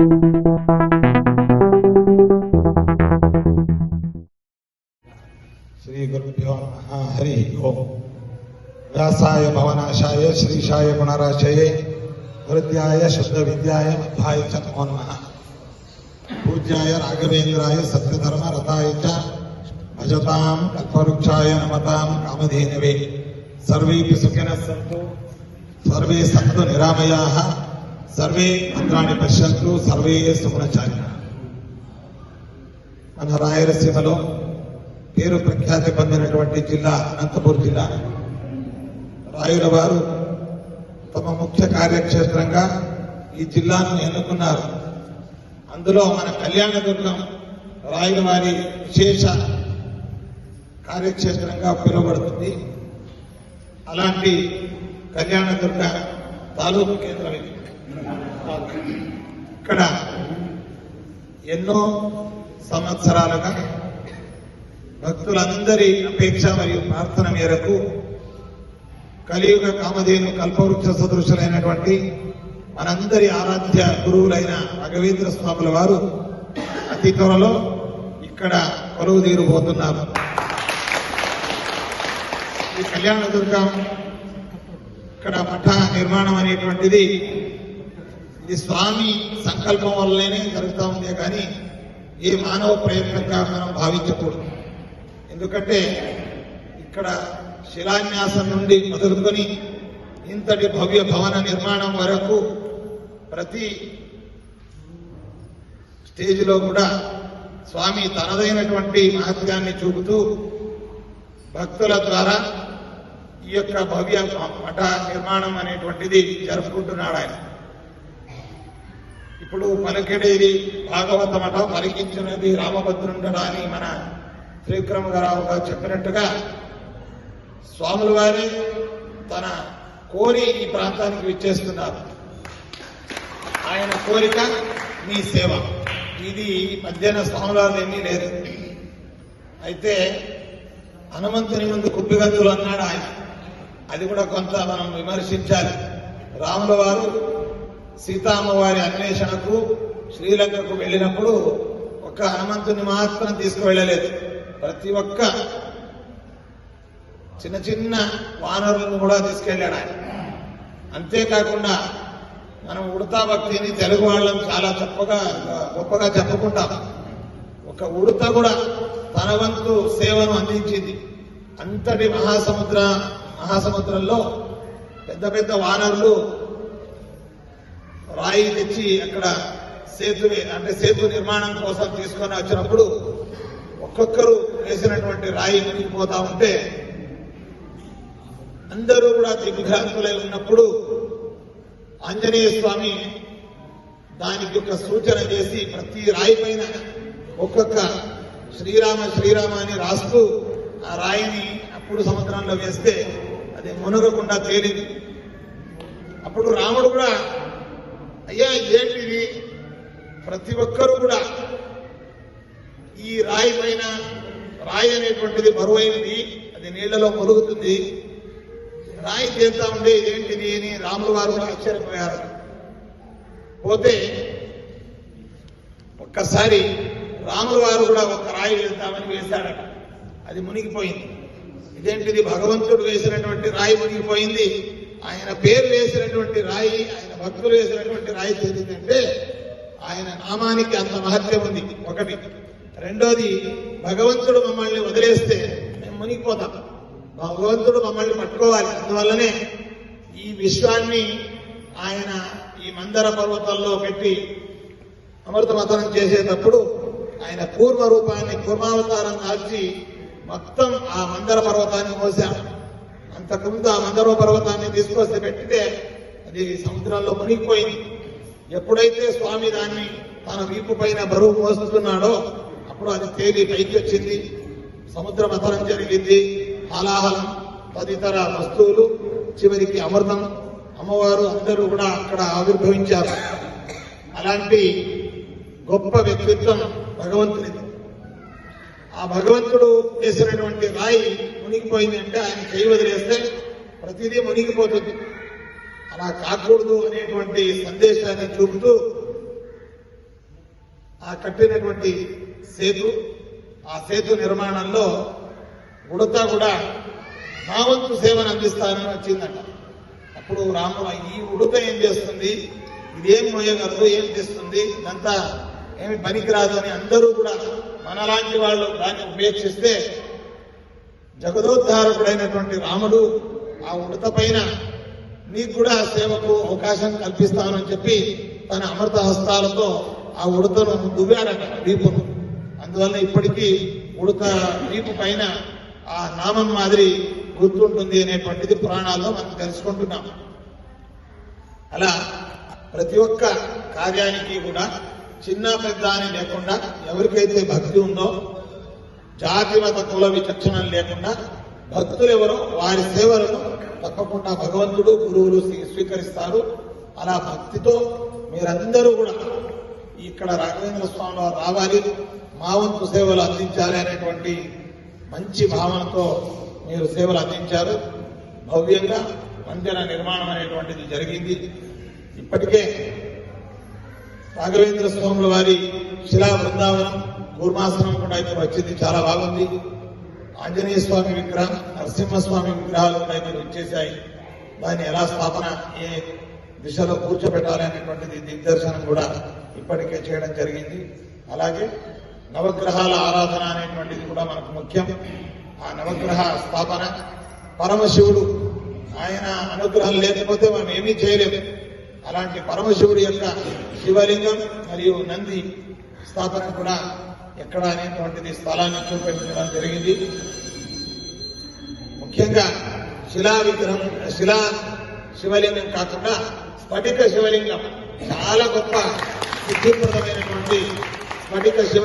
श्रीगुरुभ्यो नमः, हरिः व्यासाय भवनाशाय, श्रीशाय गुणराशये, हृद्याय शुद्धविद्याय मध्वाय च नमो नमः। पूज्याय राघवेन्द्राय सत्यधर्मरथाय च, भजतां, कल्पवृक्षाय नमतां कामधेनवे। सर्वे सुखिनः सन्तु। सर्वे सन्तु निरामयाः। సర్వే సంతు నిరామయాः సర్వే భద్రాణి పశ్యంతు సర్వే సుగుణచారిణः మన రాయలసీమలో పేరు ప్రఖ్యాతి పొందినటువంటి జిల్లా అనంతపూర్ జిల్లా. రాయుల వారు తమ ముఖ్య కార్యక్షేత్రంగా ఈ జిల్లాను ఎన్నుకున్నారు. అందులో మన కళ్యాణదుర్గం రాయుల వారి విశేష కార్యక్షేత్రంగా పిలువబడుతుంది. అలాంటి కళ్యాణదుర్గ తాలూకు కేంద్రం ఇది. ఇక్కడ ఎన్నో సంవత్సరాలుగా భక్తులందరి అపేక్ష మరియు ప్రార్థన మేరకు కలియుగ కామధేను కల్పవృక్ష సదృశులైనటువంటి మనందరి ఆరాధ్య గురువులైన రాఘవేంద్ర స్వాముల వారు అతి త్వరలో ఇక్కడ కొలువు తీరుబోతున్నారు. ఈ కళ్యాణదుర్గం ఇక్కడ మఠ నిర్మాణం అనేటువంటిది ఈ స్వామి సంకల్పం వల్లనే జరుగుతూ ఉందే కానీ ఏ మానవ ప్రయత్నంగా మనం భావించకూడదు. ఎందుకంటే ఇక్కడ శిలాన్యాసం నుండి మొదలుకొని ఇంతటి భవ్య భవన నిర్మాణం వరకు ప్రతి స్టేజ్లో కూడా స్వామి తనదైనటువంటి మహత్యాన్ని చూపుతూ భక్తుల ద్వారా ఈ యొక్క భవ్య మఠ నిర్మాణం అనేటువంటిది జరుపుకుంటున్నాడు ఆయన. ఇప్పుడు పలికిడేది భాగవత మఠం పలికించినది రామభద్రుండడా అని మన త్రివిక్రమరావు గారు చెప్పినట్టుగా స్వాముల వారి తన కోరి ఈ ప్రాంతానికి విచ్చేస్తున్నారు. ఆయన కోరిక మీ సేవ. ఇది మధ్యాహ్న స్వాములారు ఏమీ లేదు. అయితే హనుమంతుని ముందు కుప్పిగంతులు అన్నాడు ఆయన. అది కూడా కొంత మనం విమర్శించాలి. రాముల వారు సీతామ్మవారి అన్వేషణకు శ్రీలంకకు వెళ్ళినప్పుడు ఒక్క హనుమంతుని మాత్రం తీసుకువెళ్ళలేదు. ప్రతి ఒక్క చిన్న చిన్న వానరులను కూడా తీసుకెళ్ళాడు ఆయన. అంతేకాకుండా మనం ఉడతా భక్తిని తెలుగు వాళ్ళం చాలా చొప్పగా గొప్పగా చెప్పుకుంటాం. ఒక ఉడత కూడా తన వంతు సేవను అందించింది. అంతటి మహాసముద్ర మహాసముద్రంలో పెద్ద పెద్ద వానరులు రాయి తెచ్చి అక్కడ సేతు అంటే సేతు నిర్మాణం కోసం తీసుకొని వచ్చినప్పుడు ఒక్కొక్కరు వేసినటువంటి రాయి మునిగిపోతా ఉంటే అందరూ కూడా దిగ్భ్రాంతులై ఉన్నప్పుడు ఆంజనేయ స్వామి దానికి ఒక సూచన చేసి ప్రతి రాయి పైన ఒక్కొక్క శ్రీరామ శ్రీరామ అని రాస్తూ ఆ రాయిని అప్పుడు సముద్రంలో వేస్తే అది మునగకుండా తేలింది. అప్పుడు రాముడు కూడా అయ్యా ఏంటిది? ప్రతి ఒక్కరూ కూడా ఈ రాయి పైన రాయి అనేటువంటిది బరువైనది అది నీళ్ళలో మురుగుతుంది రాయి చేస్తా ఉండే ఇదేంటిది అని రాములు వారు కూడా ఆశ్చర్యపోయారు పోతే ఒక్కసారి రాముల వారు కూడా ఒక రాయి వేద్దామని వేశాడట అది మునిగిపోయింది. ఇదేంటిది? భగవంతుడు వేసినటువంటి రాయి మునిగిపోయింది. ఆయన పేరు వేసినటువంటి రాయి ఆయన భక్తులు వేసినటువంటి రాయితీ ఏంటంటే ఆయన నామానికి అంత మహత్యం ఉంది. ఒకటి. రెండోది భగవంతుడు మమ్మల్ని వదిలేస్తే మేము మునిగిపోతాం. భగవంతుడు మమ్మల్ని పట్టుకోవాలి. అందువల్లనే ఈ విశ్వాన్ని ఆయన ఈ మందర పర్వతాల్లో పెట్టి అమృతమతనం చేసేటప్పుడు ఆయన పూర్వ రూపాన్ని కూర్మావతారం దాల్చి మొత్తం ఆ మందర పర్వతాన్ని మోసాం అంతకుముందు ఆ మందర పర్వతాన్ని తీసుకొస్తే పెట్టితే అది సముద్రంలో మునిగిపోయింది. ఎప్పుడైతే స్వామి దాన్ని తన వీపు పైన బరువు మోస్తున్నాడో అప్పుడు అది తేలి పైకి వచ్చింది. సముద్ర మథనం జరిగింది. హాలాహలం తదితర వస్తువులు చివరికి అమృతం. అమ్మవారు అందరూ కూడా అక్కడ ఆవిర్భవించారు. అలాంటి గొప్ప వ్యక్తిత్వం భగవంతునిది. ఆ భగవంతుడు చేసినటువంటి రాయి మునిగిపోయింది అంటే ఆయన చేయి వదిలేస్తే ప్రతిదీ మునిగిపోతుంది. అలా కాకూడదు అనేటువంటి సందేశాన్ని చూపుతూ ఆ కట్టినటువంటి సేతు ఆ సేతు నిర్మాణంలో ఉడత కూడా నా వంతు సేవను అందిస్తానని వచ్చిందంట. అప్పుడు రాముడు ఈ ఉడత ఏం చేస్తుంది? ఇదేం మోయగలదు? ఏం తెస్తుంది ఇదంతా ఏమి పనికిరాదు అని అందరూ కూడా మనలాంటి వాళ్ళు దాన్ని ఉపేక్షిస్తే జగదోద్ధారకుడైనటువంటి రాముడు ఆ ఉడత పైన నీకు కూడా సేవకు అవకాశం కల్పిస్తానని చెప్పి తన అమృత హస్తాలతో ఆ ఉడతను దువ్వారట దీపును అందువల్ల ఇప్పటికీ ఉడత దీపు పైన ఆ నామం మాదిరి గుర్తుంటుంది అనేటువంటిది పురాణాల్లో మనం తెలుసుకుంటున్నాం. అలా ప్రతి ఒక్క కార్యానికి కూడా చిన్న పెద్ద అని లేకుండా ఎవరికైతే భక్తి ఉందో జాతి మత కుల విచక్షణ లేకుండా భక్తులు ఎవరో వారి సేవలను తప్పకుండా భగవంతుడు గురువులు స్వీకరిస్తారు. అలా భక్తితో మీరందరూ కూడా ఇక్కడ రాఘవేంద్ర స్వామి వారు రావాలి మా వంతు సేవలు అందించాలి అనేటువంటి మంచి భావనతో మీరు సేవలు అందించారు. భవ్యంగా మందిర నిర్మాణం అనేటువంటిది జరిగింది. ఇప్పటికే రాఘవేంద్ర స్వాముల వారి శిలా బృందావనం కూర్మాసనం కూడా ఇక్కడ వచ్చింది. చాలా బాగుంది. ఆంజనేయ స్వామి విగ్రహం నరసింహస్వామి విగ్రహాలు కూడా ఇక్కడ వచ్చేసాయి దాన్ని ఎలా స్థాపన ఏ దిశలో కూర్చోబెట్టాలి అనేటువంటిది దిగ్దర్శనం కూడా ఇప్పటికే చేయడం జరిగింది. అలాగే నవగ్రహాల ఆరాధన అనేటువంటిది కూడా మనకు ముఖ్యం. ఆ నవగ్రహ స్థాపన పరమశివుడు ఆయన అనుగ్రహం లేకపోతే మనం ఏమీ చేయలేము. అలాంటి పరమశివుడి యొక్క శివలింగం మరియు నంది స్థాపన కూడా ఎక్కడ అనేటువంటిది స్థలాన్ని చూపించడం జరిగింది. ముఖ్యంగా శిలా విగ్రహం శిలా శివలింగం కాకుండా స్ఫటిక శివలింగం చాలా గొప్ప సిద్ధిప్రదమైనటువంటి స్ఫటిక శివ